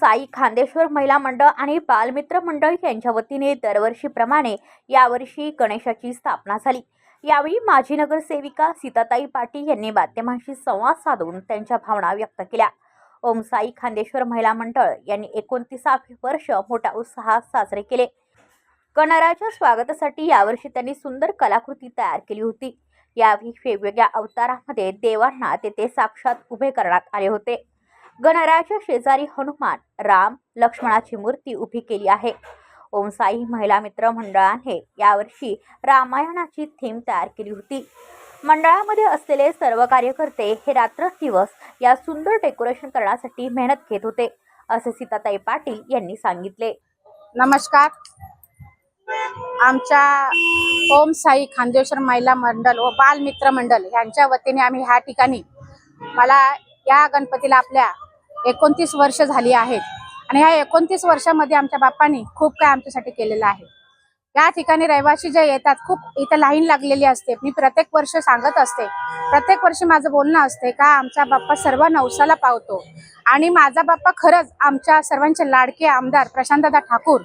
साई खांदेश्वर महिला मंडळ आणि बालमित्र मंडळ यांच्या वतीने दरवर्षीप्रमाणे यावर्षी गणेशाची स्थापना झाली. यावेळी माजी नगरसेविका सीताताई पाटील यांनी माध्यमांशी संवाद साधून त्यांच्या भावना व्यक्त केल्या. ओम साई खांदेश्वर महिला मंडळ यांनी एकोणतीसावे वर्ष मोठ्या उत्साहात साजरे केले. गणराच्या स्वागतासाठी यावर्षी त्यांनी सुंदर कलाकृती तयार केली होती. यावेळी वेगवेगळ्या अवतारामध्ये देवांना तेथे साक्षात उभे करण्यात आले होते. गणरायाच्या शेजारी हनुमान राम लक्ष्मणाची मूर्ती उभी केली आहे. ओम साई महिला मित्र मंडळाने यावर्षी रामायणाची थीम तयार केली होती. मंडळामध्ये असलेले सर्व कार्यकर्ते हे रात्रदिवस या सुंदर डेकोरेशन करण्यासाठी मेहनत घेत होते असे सीताताई पाटील यांनी सांगितले. नमस्कार. आमच्या ओम साई खांदेश्वर महिला मंडळ व बालमित्र मंडळ यांच्या वतीने आम्ही ह्या ठिकाणी मला या गणपतीला आपल्या एकोणतीस वर्ष झाली आहेत. आणि ह्या एकोणतीस वर्षामध्ये आमच्या बाप्पांनी खूप काय आमच्यासाठी केलेलं आहे. या ठिकाणी रहिवासी जे येतात खूप इथं लाईन लागलेली असते. मी प्रत्येक वर्ष सांगत असते प्रत्येक वर्षी माझं बोलणं असते का आमचा बाप्पा सर्व नवसाला पावतो. आणि माझा बाप्पा खरंच आमच्या सर्वांचे लाडके आमदार प्रशांतदा ठाकूर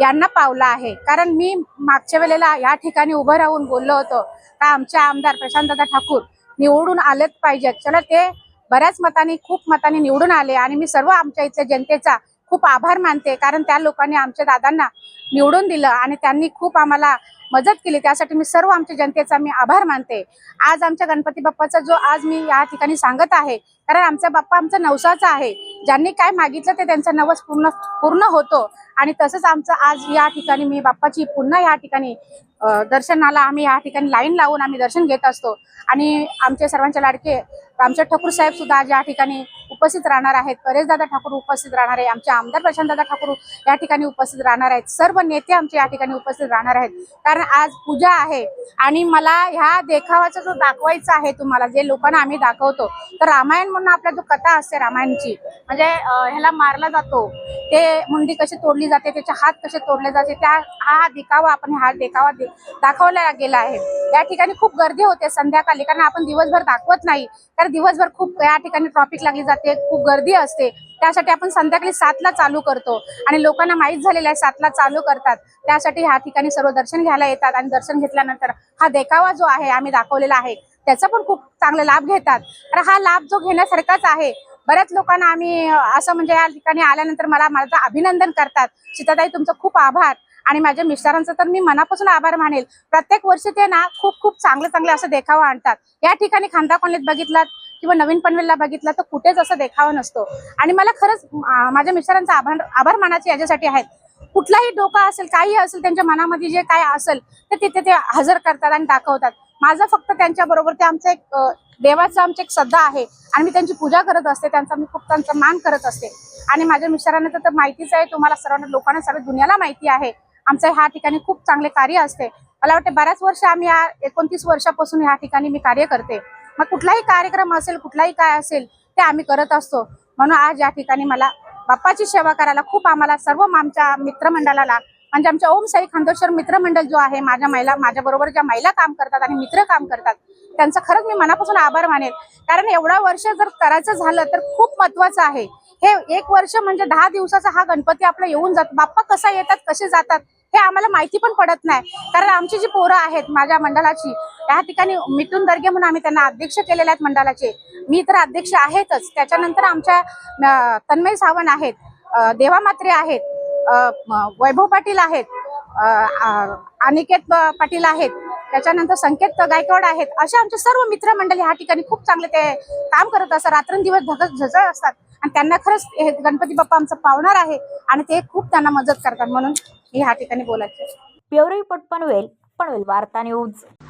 यांना पावला आहे. कारण मी मागच्या वेळेला या ठिकाणी उभं राहून बोललो होतो का आमचे आमदार प्रशांतदा ठाकूर निवडून आलेच पाहिजेत. चला ते बऱ्याच मतांनी खूप मतांनी निवडून आले आणि मी सर्व आमच्या इथल्या जनतेचा खूप आभार मानते. कारण त्या लोकांनी आमच्या दादांना निवडून दिलं आणि त्यांनी खूप आम्हाला मदत केली. त्यासाठी मी सर्व आमच्या जनतेचा मी आभार मानते. आज आमच्या गणपती बाप्पाचा जो आज मी या ठिकाणी सांगत आहे कारण आमचा बाप्पा आमचा नवसाचा आहे. ज्यांनी काय मागितलं ते त्यांचा नवस पूर्ण पूर्ण होतो. आणि तसंच आमचं आज या ठिकाणी मी बाप्पाची पुन्हा या ठिकाणी दर्शनाला आम्ही या ठिकाणी लाईन लावून आम्ही दर्शन घेत असतो. आणि आमचे सर्वांचे लाडके रामचंद ठाकूर साहेब सुद्धा आज या ठिकाणी उपस्थित राहणार आहेत. परेशदादा ठाकूर उपस्थित राहणार आहे. आमचे आमदार प्रशांतदादा ठाकूर या ठिकाणी उपस्थित राहणार आहेत. सर्व नेते आमचे या ठिकाणी उपस्थित राहणार आहेत. कारण आज पूजा आहे आणि मला ह्या देखावाचा जो दाखवायचा आहे तुम्हाला जे लोकांना आम्ही दाखवतो तर रामायण म्हणून आपला जो कथा असते रामायणची म्हणजे ह्याला मारला जातो. ते मुंडी कशी तोडली जाते त्याचे हात कसे तोडले जाते त्या हा देखावा आपण हा देखावा दे- दाखवला गेला आहे. या ठिकाणी खूप गर्दी होते संध्याकाळी कारण आपण दिवसभर दाखवत नाही. कारण दिवसभर खूप या ठिकाणी ट्रॉफिक लागली जाते. खूप गर्दी असते. त्यासाठी आपण संध्याकाळी सातला चालू करतो. आणि लोकांना माहीत झालेलं आहे सातला चालू करतात. त्यासाठी ह्या ठिकाणी सर्व दर्शन घ्यायला येतात आणि दर्शन घेतल्यानंतर हा देखावा जो आहे आम्ही दाखवलेला आहे त्याचा पण खूप चांगला लाभ घेतात. तर हा लाभ जो घेण्यासारखाच आहे बऱ्याच लोकांना आम्ही असं म्हणजे या ठिकाणी आल्यानंतर मला माझं अभिनंदन करतात. सीताताई तुमचं खूप आभार. आणि माझ्या मिस्टरांचं तर मी मनापासून आभार मानेल. प्रत्येक वर्षी ते ना खूप खूप चांगलं चांगलं असं देखावा आणतात. या ठिकाणी खांदा कॉलनीत बघितलात किंवा नवीन पनवेलला बघितला तर कुठेच असं देखावा नसतो. आणि मला खरंच माझ्या मिस्टरांचा आभार आभार मानाचे याच्यासाठी आहेत. कुठलाही डोका असेल काही असेल त्यांच्या मनामध्ये जे काय असेल तर तिथे ते हजर करतात आणि दाखवतात. माझं फक्त त्यांच्या बरोबर ते आमचं एक देवाचं आमचं एक श्रद्धा आहे. आणि मी त्यांची पूजा करत असते त्यांचा मी खूप त्यांचा मान करत असते. आणि माझ्या मिस्टरांना तर- तर माहितीच आहे तुम्हाला सर्वांना लोकांना सर्व दुनियाला माहिती आहे. आमचं ह्या ठिकाणी खूप चांगले कार्य असते. मला वाटते बऱ्याच वर्ष आम्ही या एकोणतीस वर्षापासून ह्या ठिकाणी मी कार्य करते. मग कुठलाही कार्यक्रम असेल कुठलाही काय असेल ते आम्ही करत असतो. म्हणून आज या ठिकाणी मला बाप्पाची सेवा करायला खूप आम्हाला सर्व आमच्या मित्रमंडळाला म्हणजे आमच्या ओम साई खांदोश्वर मित्रमंडळ जो आहे माझ्या महिला माझ्याबरोबर ज्या महिला काम करतात आणि मित्र काम करतात त्यांचा खरंच मी मनापासून आभार मानेल कारण एवढा वर्ष जर करायचं झालं तर खूप महत्वाचं आहे. हे एक वर्ष म्हणजे दहा दिवसाचा हा गणपती आपला येऊन जातो. बाप्पा कसा येतात कसे जातात हे आम्हाला माहिती पण पडत नाही. कारण आमची जी पोरं आहेत माझ्या मंडळाची त्या ठिकाणी मिथून दर्गे म्हणून आम्ही त्यांना अध्यक्ष केलेले आहेत मंडळाचे. मी तर अध्यक्ष आहेतच. त्याच्यानंतर आमच्या तन्मय सावंत आहेत देवामात्रे देवा आहेत वैभव पाटील आहेत अनिकेत पाटील आहेत. त्याच्यानंतर संकेत गायकवाड आहेत. असे आमचे सर्व मित्रमंडळी ह्या ठिकाणी खूप चांगले ते काम करत असतात. रात्रंदिवस धगत झजळ असतात. आणि त्यांना खरंच हे गणपती बाप्पा आमचं पावणार आहे आणि ते खूप त्यांना मदत करतात म्हणून मी ह्या ठिकाणी बोलायचे ब्युरो रिपोर्ट पनवेल पनवेल वार्ता न्यूज.